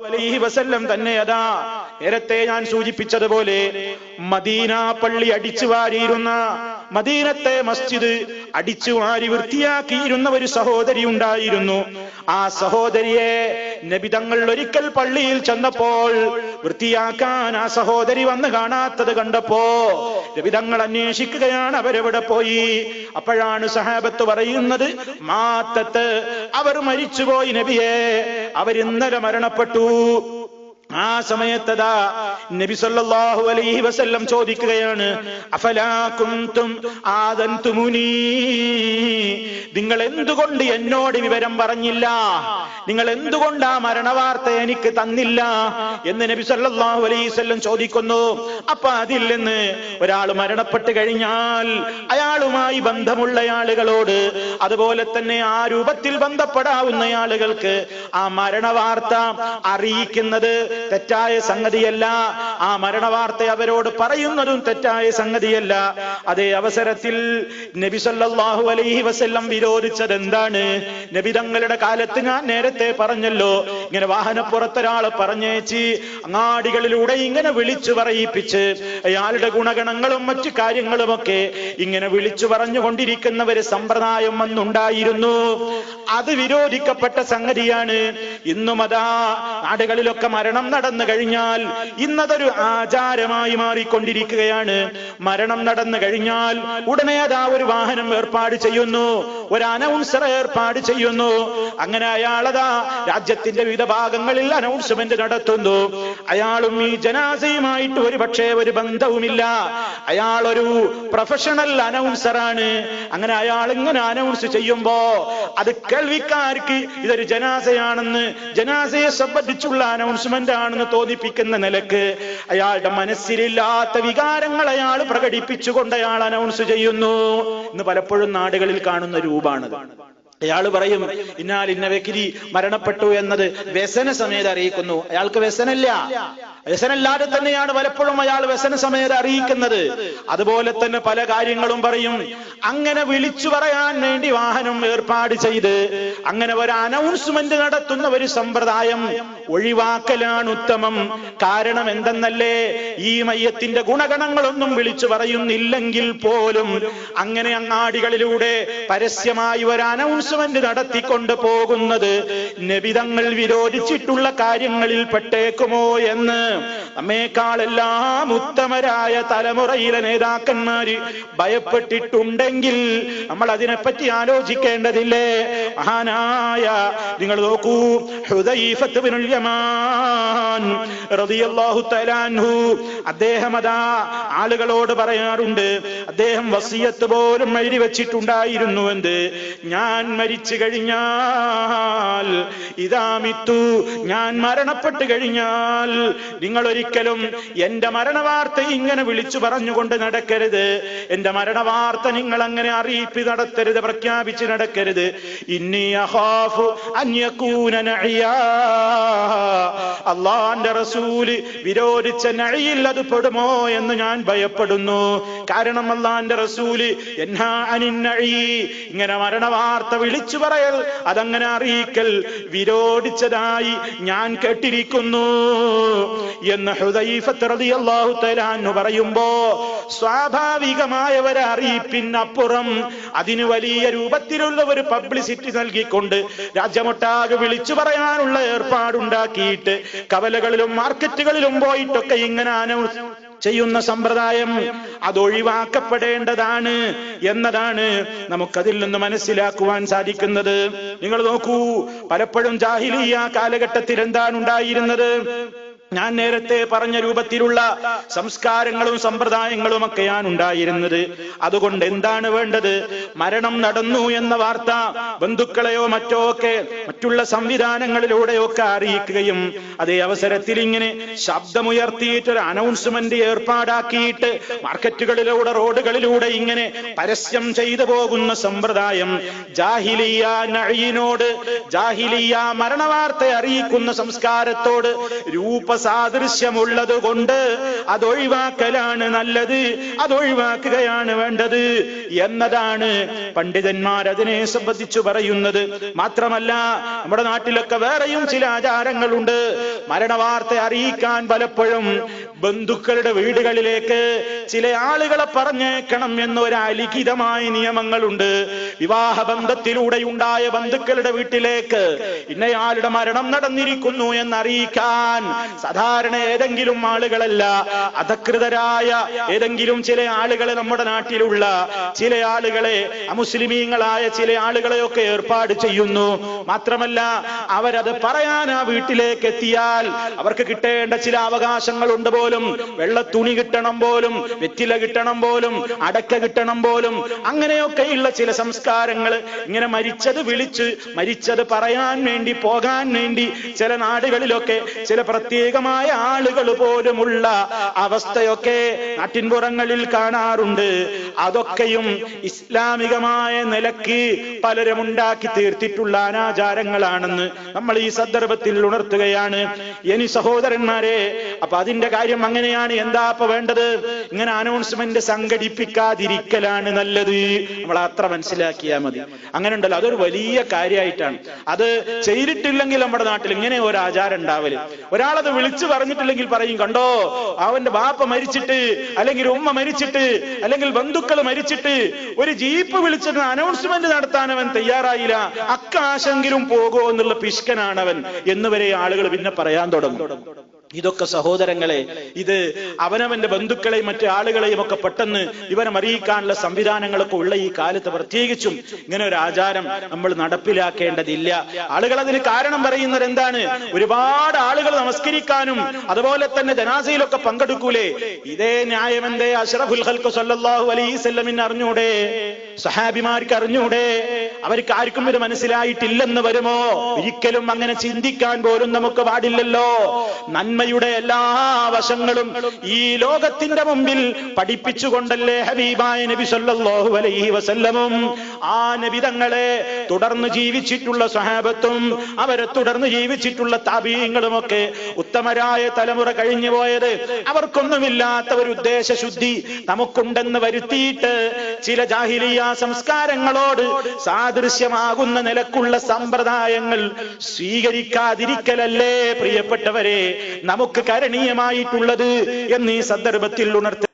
വസല്ലം തന്നെ അതാ നേരത്തെ ഞാൻ സൂചിപ്പിച്ചതുപോലെ മദീന പള്ളി അടിച്ചു വാരിയിരുന്ന മദീനത്തെ മസ്ജിദ് അടിച്ചു വാരി വൃത്തിയാക്കിയിരുന്ന ഒരു സഹോദരി ഉണ്ടായിരുന്നു. ആ സഹോദരിയെ നബി തങ്ങൾ ഒരിക്കൽ പള്ളിയിൽ ചെന്നപ്പോൾ വൃത്തിയാക്കാൻ ആ സഹോദരി വന്ന് കാണാത്തത് കണ്ടപ്പോ നബി തങ്ങൾ അന്വേഷിക്കുകയാണ് അവരെവിടെ പോയി? അപ്പോഴാണ് സഹാബത്ത് പറയുന്നത് മാത്തത്ത് അവർ മരിച്ചുപോയി നബിയെ. അവരിന്നലെ മരണപ്പെട്ടു. ആ സമയത്തതാ നബി സല്ലല്ലാഹു അലൈഹി വസല്ലം ചോദിക്കുകയാണ് അഫലാ കുന്തും ആദന്തുമുനി? നിങ്ങൾ എന്തുകൊണ്ട് എന്നോട് വിവരം പറഞ്ഞില്ല? നിങ്ങൾ എന്തുകൊണ്ട് ആ മരണവാർത്ത എനിക്ക് തന്നില്ല? എന്ന് നബി സല്ലല്ലാഹു അലൈഹി വസല്ലം ചോദിക്കുന്നു. അപ്പൊ അതിൽ നിന്ന് ഒരാൾ മരണപ്പെട്ട് കഴിഞ്ഞാൽ അയാളുമായി ബന്ധമുള്ള ആളുകളോട് അതുപോലെ തന്നെ ആ രൂപത്തിൽ ബന്ധപ്പെടാവുന്ന ആളുകൾക്ക് ആ മരണവാർത്ത അറിയിക്കുന്നത് തെറ്റായ സംഗതിയല്ല. ആ മരണവാർത്ത അവരോട് പറയുന്നതും തെറ്റായ സംഗതിയല്ല. അതേ അവസരത്തിൽ നബി സല്ലല്ലാഹു അലൈഹി വസല്ലം വിരോധിച്ചത് എന്താണ് നബി തങ്ങളുടെ കാലത്ത് ഞാൻ നേരത്തെ പറഞ്ഞല്ലോ. ഇങ്ങനെ വാഹനപ്പുറത്തൊരാളെ പറഞ്ഞേച്ച് അങ്ങാടികളിലൂടെ ഇങ്ങനെ വിളിച്ചു പറയിപ്പിച്ച് അയാളുടെ ഗുണഗണങ്ങളും മറ്റു കാര്യങ്ങളുമൊക്കെ ഇങ്ങനെ വിളിച്ചു പറഞ്ഞുകൊണ്ടിരിക്കുന്ന ഒരു സമ്പ്രദായം അന്നുണ്ടായിരുന്നു അത് വിരോധിക്കപ്പെട്ട സംഗതിയാണ്. ഇന്നും അതാ നാടുകളിലൊക്കെ മരണം നടന്നു കഴിഞ്ഞാൽ ഇന്നതൊരു ആചാരമായി മാറിക്കൊണ്ടിരിക്കുകയാണ്. മരണം നടന്നു കഴിഞ്ഞാൽ ഉടനെ അതാ ഒരു വാഹനം ഏർപ്പാട് ചെയ്യുന്നു ഒരു അനൗൺസർ ഏർപ്പാട് ചെയ്യുന്നു. അങ്ങനെ അയാളതാ രാജ്യത്തിന്റെ വിവിധ ഭാഗങ്ങളിൽ അനൗൺസ്മെന്റ് നടത്തുന്നു. അയാളും ഈ ജനാസയുമായിട്ട് ഒരു പക്ഷേ ഒരു ബന്ധവുമില്ല. അയാൾ ഒരു പ്രൊഫഷണൽ അനൗൺസറാണ് അങ്ങനെ അയാൾ ഇങ്ങനെ അനൗൺസ് ചെയ്യുമ്പോ അത് കേൾവിക്കാർക്ക് ഇതൊരു ജനാസയാണെന്ന് ജനാസയെ സംബന്ധിച്ചുള്ള അനൗൺസ്മെന്റ് ആണെന്ന് തോന്നിപ്പിക്കുന്ന നിലയ്ക്ക് അയാളുടെ മനസ്സിലില്ലാത്ത വികാരങ്ങൾ അയാൾ പ്രകടിപ്പിച്ചുകൊണ്ട് അയാൾ അനൗൺസ് ചെയ്യുന്നു. ഇന്ന് പലപ്പോഴും നാടുകളിൽ കാണുന്ന രൂപാണത്. അയാൾ പറയും ഇന്നാൽ ഇന്ന വ്യക്തി മരണപ്പെട്ടു എന്നത് വ്യസന സമേത അറിയിക്കുന്നു. അയാൾക്ക് വ്യസനല്ല വ്യസനല്ലാതെ തന്നെയാണ് പലപ്പോഴും അയാൾ വ്യസന സമയത്ത് അറിയിക്കുന്നത്. അതുപോലെ തന്നെ പല കാര്യങ്ങളും പറയും. അങ്ങനെ വിളിച്ചു പറയാൻ വേണ്ടി വാഹനം ഏർപ്പാട് ചെയ്ത് അങ്ങനെ ഒരു അനൗൺസ്മെന്റ് നടത്തുന്ന ഒരു സമ്പ്രദായം ഒഴിവാക്കലാണ് ഉത്തമം. കാരണം എന്തെന്നല്ലേ? ഈ മയ്യത്തിന്റെ ഗുണഗണങ്ങളൊന്നും വിളിച്ചു പറയുന്നില്ലെങ്കിൽ പോലും അങ്ങനെ അങ്ങാടികളിലൂടെ പരസ്യമായി ഒരു അനൗൺസ്മെന്റ് നടത്തിക്കൊണ്ട് പോകുന്നത് നബിതങ്ങൾ വിരോധിച്ചിട്ടുള്ള കാര്യങ്ങളിൽ പെട്ടേക്കുമോ എന്ന് നമ്മേക്കാളെല്ലാം ഉത്തമരായ തലമുറയിലെ നേതാക്കന്മാര് ഭയപ്പെട്ടിട്ടുണ്ടെങ്കിൽ നമ്മൾ അതിനെപ്പറ്റി ആലോചിക്കേണ്ടതില്ലേ? മഹാനായ നിങ്ങൾ നോക്കൂ അദ്ദേഹം അതാ ആളുകളോട് പറയാറുണ്ട് അദ്ദേഹം വസിയത്ത് പോലും എഴുതി വെച്ചിട്ടുണ്ടായിരുന്നു എന്ത്? ഞാൻ മരിച്ചു കഴിഞ്ഞാൽ ഇതാമിത്തു ഞാൻ മരണപ്പെട്ടു കഴിഞ്ഞാൽ നിങ്ങൾ ഒരിക്കലും എന്റെ മരണവാർത്ത ഇങ്ങനെ വിളിച്ചു പറഞ്ഞുകൊണ്ട് നടക്കരുത്. എന്റെ മരണവാർത്ത നിങ്ങൾ അങ്ങനെ അറിയിപ്പ് നടത്തരുത് പ്രഖ്യാപിച്ച് നടക്കരുത്. അള്ളാന്റെ റസൂൽ വിരോധിച്ച നഴിയിൽ അത് പെടുമോ എന്ന് ഞാൻ ഭയപ്പെടുന്നു. കാരണം അള്ളാന്റെ റസൂൽ എന്നാ അനിന്നഴി ഇങ്ങനെ മരണവാർത്ത വിളിച്ചു പറയൽ അതങ്ങനെ അറിയിക്കൽ വിരോധിച്ചതായി ഞാൻ കേട്ടിരിക്കുന്നു. എന്ന് പറയുമ്പോ സ്വാഭാവികമായ ഒരു അറിയിപ്പിനപ്പുറം അതിന് വലിയ രൂപത്തിലുള്ള ഒരു പബ്ലിസിറ്റി നൽകിക്കൊണ്ട് രാജ്യമൊട്ടാകെ വിളിച്ചു പറയാനുള്ള ഏർപ്പാടുണ്ടാക്കിയിട്ട് കവലകളിലും മാർക്കറ്റുകളിലും പോയിട്ടൊക്കെ ഇങ്ങനെ അനൗൺസ് ചെയ്യുന്ന സമ്പ്രദായം അത് ഒഴിവാക്കപ്പെടേണ്ടതാണ് എന്നതാണ് നമുക്കതിൽ നിന്ന് മനസ്സിലാക്കുവാൻ സാധിക്കുന്നത്. നിങ്ങൾ നോക്കൂ പലപ്പോഴും ജാഹിലിയ കാലഘട്ടത്തിൽ എന്താണ് ഉണ്ടായിരുന്നത്? ഞാൻ നേരത്തെ പറഞ്ഞ രൂപത്തിലുള്ള സംസ്കാരങ്ങളും സമ്പ്രദായങ്ങളും ഒക്കെയാണ് ഉണ്ടായിരുന്നത് അതുകൊണ്ട് എന്താണ് വേണ്ടത്? മരണം നടന്നു എന്ന വാർത്ത ബന്ധുക്കളെയോ മറ്റോ ഒക്കെ മറ്റുള്ള സംവിധാനങ്ങളിലൂടെയൊക്കെ അറിയിക്കുകയും അതേ അവസരത്തിൽ ഇങ്ങനെ ശബ്ദമുയർത്തിയിട്ട് ഒരു അനൗൺസ്മെന്റ് ഏർപ്പാടാക്കിയിട്ട് മാർക്കറ്റുകളിലൂടെ റോഡുകളിലൂടെ ഇങ്ങനെ പരസ്യം ചെയ്തു പോകുന്ന സമ്പ്രദായം ജാഹിലിയ നഴിയിനോട് ജാഹിലിയ മരണവാർത്ത അറിയിക്കുന്ന സംസ്കാരത്തോട് രൂപ സാദൃശ്യമുള്ളത് കൊണ്ട് അതൊഴിവാക്കലാണ് നല്ലത് അതൊഴിവാക്കുകയാണ് വേണ്ടത് എന്നതാണ് പണ്ഡിതന്മാർ അതിനെ സംബന്ധിച്ചു പറയുന്നത്. മാത്രമല്ല നമ്മുടെ നാട്ടിലൊക്കെ വേറെയും ചില ആചാരങ്ങളുണ്ട്. മരണവാർത്ത അറിയിക്കാൻ പലപ്പോഴും ബന്ധുക്കളുടെ വീടുകളിലേക്ക് ചില ആളുകളെ പറഞ്ഞേക്കണം എന്നൊരു അലിഖിതമായ നിയമങ്ങളുണ്ട്. വിവാഹ ബന്ധത്തിലൂടെ ഉണ്ടായ ബന്ധുക്കളുടെ വീട്ടിലേക്ക് ഇന്നയാളുടെ മരണം നടന്നിരിക്കുന്നു എന്നറിയിക്കാൻ സാധാരണ ഏതെങ്കിലും ആളുകളല്ല അധകൃതരായ ഏതെങ്കിലും ചില ആളുകളെ നമ്മുടെ നാട്ടിലുള്ള ചില ആളുകളെ അമുസ്ലിമീങ്ങളായ ചില ആളുകളെയൊക്കെ ഏർപ്പാട് ചെയ്യുന്നു. മാത്രമല്ല അവരത് പറയാൻ ആ വീട്ടിലേക്ക് എത്തിയാൽ അവർക്ക് കിട്ടേണ്ട ചില അവകാശങ്ങളുണ്ട് പോലും. വെള്ള തുണി കിട്ടണം പോലും വെറ്റില കിട്ടണം പോലും അടക്ക കിട്ടണം പോലും അങ്ങനെയൊക്കെയുള്ള ചില സംസ്കാരങ്ങൾ ഇങ്ങനെ മരിച്ചത് വിളിച്ച് മരിച്ചത് പറയാൻ വേണ്ടി പോകാൻ വേണ്ടി ചില നാടുകളിലൊക്കെ ചില പ്രത്യേകമായ ആളുകൾ പോലുമുള്ള അവസ്ഥയൊക്കെ നാട്ടിൻപുറങ്ങളിൽ കാണാറുണ്ട്. അതൊക്കെയും ഇസ്ലാമികമായ നിലയ്ക്ക് പലരും ഉണ്ടാക്കി തീർത്തിട്ടുള്ള അനാചാരങ്ങളാണെന്ന് നമ്മൾ ഈ സന്ദർഭത്തിൽ ഉണർത്തുകയാണ്. ഇനി സഹോദരന്മാരെ അപ്പൊ അതിന്റെ കാര്യം അങ്ങനെയാണ്. എന്താ അപ്പൊ വേണ്ടത്? ഇങ്ങനെ അനൗൺസ്മെന്റ് സംഘടിപ്പിക്കാതിരിക്കലാണ് നല്ലത്. നമ്മൾ അത്ര മനസ്സിലാക്കിയാൽ മതി. അങ്ങനെ ഉണ്ടല്ലോ അതൊരു വലിയ കാര്യമായിട്ടാണ്. അത് ചെയ്തിട്ടില്ലെങ്കിൽ നമ്മുടെ നാട്ടിൽ ഇങ്ങനെ ഒരു ആചാരം ഉണ്ടാവൽ. ഒരാളത് വിളിച്ചു പറഞ്ഞിട്ടില്ലെങ്കിൽ പറയും കണ്ടോ അവന്റെ ബാപ്പ മരിച്ചിട്ട് അല്ലെങ്കിൽ ഉമ്മ മരിച്ചിട്ട് അല്ലെങ്കിൽ ബന്ധുക്കൾ മരിച്ചിട്ട് ഒരു ജീപ്പ് വിളിച്ചിട്ട് അനൗൺസ്മെന്റ് നടത്താൻ അവൻ തയ്യാറായില്ല. അക്കാശെങ്കിലും പോകുമോ എന്നുള്ള പിഷ്കനാണവൻ എന്നുവരെ ആളുകൾ പിന്നെ പറയാൻ തുടങ്ങും. ഇതൊക്കെ സഹോദരങ്ങളെ ഇത് അവനവന്റെ ബന്ധുക്കളെയും മറ്റു ആളുകളെയും ഒക്കെ പെട്ടെന്ന് ഇവരെ അറിയിക്കാനുള്ള സംവിധാനങ്ങളൊക്കെ ഉള്ള ഈ കാലത്ത് പ്രത്യേകിച്ചും ഇങ്ങനെ ഒരു ആചാരം നമ്മൾ നടപ്പിലാക്കേണ്ടതില്ല. ആളുകൾ അതിന് കാരണം പറയുന്നത് എന്താണ്? ഒരുപാട് ആളുകൾ നമസ്കരിക്കാനും അതുപോലെ തന്നെ ജനാസയിലൊക്കെ പങ്കെടുക്കൂലേ? ഇതേ ന്യായം അഷറഫുൽ വസല്ലമിന് അറിഞ്ഞൂടെ? സഹാബിമാർക്ക് അറിഞ്ഞൂടെ? അവർക്ക് ആർക്കും ഇത് മനസ്സിലായിട്ടില്ലെന്ന് വരുമോ? ഒരിക്കലും അങ്ങനെ ചിന്തിക്കാൻ പോലും നമുക്ക് പാടില്ലല്ലോ. നന്മയുടെ എല്ലാ വശങ്ങളും ഈ ലോകത്തിന്റെ മുമ്പിൽ പഠിപ്പിച്ചുകൊണ്ടല്ലേ ഹബീബായ നബി സല്ലല്ലാഹു അലൈഹി വസല്ലമും? ആ നബി തങ്ങളെ തുടർന്ന് ജീവിച്ചിട്ടുള്ള സ്വഹാബത്തും അവരെ തുടർന്ന് ജീവിച്ചിട്ടുള്ള താപീയങ്ങളുമൊക്കെ ഉത്തമരായ തലമുറ കഴിഞ്ഞു പോയത് അവർക്കൊന്നുമില്ലാത്ത ഒരു ഉദ്ദേശ ശുദ്ധി നമുക്കുണ്ടെന്ന് വരുത്തിയിട്ട് ചില ജാഹിലിയ സംസ്കാരങ്ങളോട് സാദൃശ്യമാകുന്ന നിലക്കുള്ള സമ്പ്രദായങ്ങൾ സ്വീകരിക്കാതിരിക്കലല്ലേ പ്രിയപ്പെട്ടവരെ? നമുക്ക് കരണീയമായിട്ടുള്ളത് എന്ന് സന്ദർഭത്തിൽ ഉണർത്തുക